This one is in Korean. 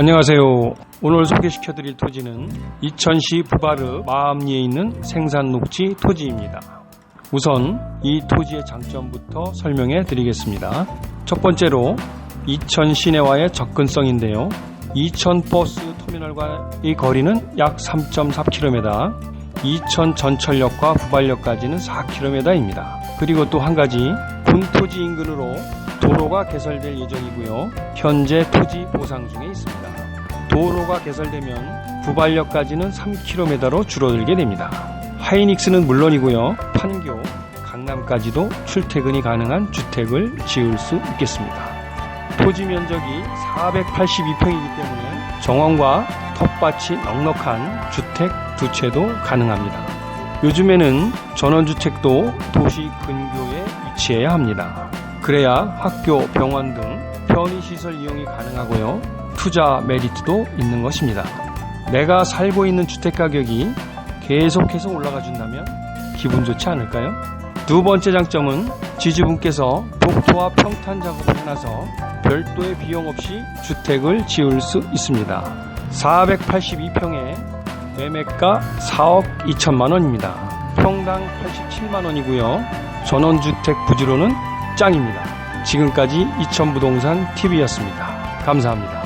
안녕하세요. 오늘 소개시켜드릴 토지는 이천시 부바르 마암리에 있는 생산 녹지 토지입니다. 우선 이 토지의 장점부터 설명해 드리겠습니다. 첫 번째로 이천 시내와의 접근성인데요. 이천 버스 터미널과의 거리는 약 3.4km, 이천 전철역과 부발역까지는 4km입니다. 그리고 또 한 가지 본토지 인근으로 도로가 개설될 예정이고요. 현재 토지 보상 중에 있습니다. 도로가 개설되면 부발역까지는 3km로 줄어들게 됩니다. 하이닉스는 물론이고요. 판교, 강남까지도 출퇴근이 가능한 주택을 지을 수 있겠습니다. 토지 면적이 482평이기 때문에 정원과 텃밭이 넉넉한 주택 두 채도 가능합니다. 요즘에는 전원주택도 도시 근교에 위치해야 합니다. 그래야 학교, 병원 등 편의시설 이용이 가능하고요. 투자 메리트도 있는 것입니다. 내가 살고 있는 주택 가격이 계속해서 올라가 준다면 기분 좋지 않을까요? 두 번째 장점은 지주분께서 복토와 평탄 작업을 해놔서 별도의 비용 없이 주택을 지을 수 있습니다. 482평에 매매가 4억 2천만 원입니다. 평당 87만 원이고요. 전원주택 부지로는 짱입니다. 지금까지 이천부동산 TV였습니다. 감사합니다.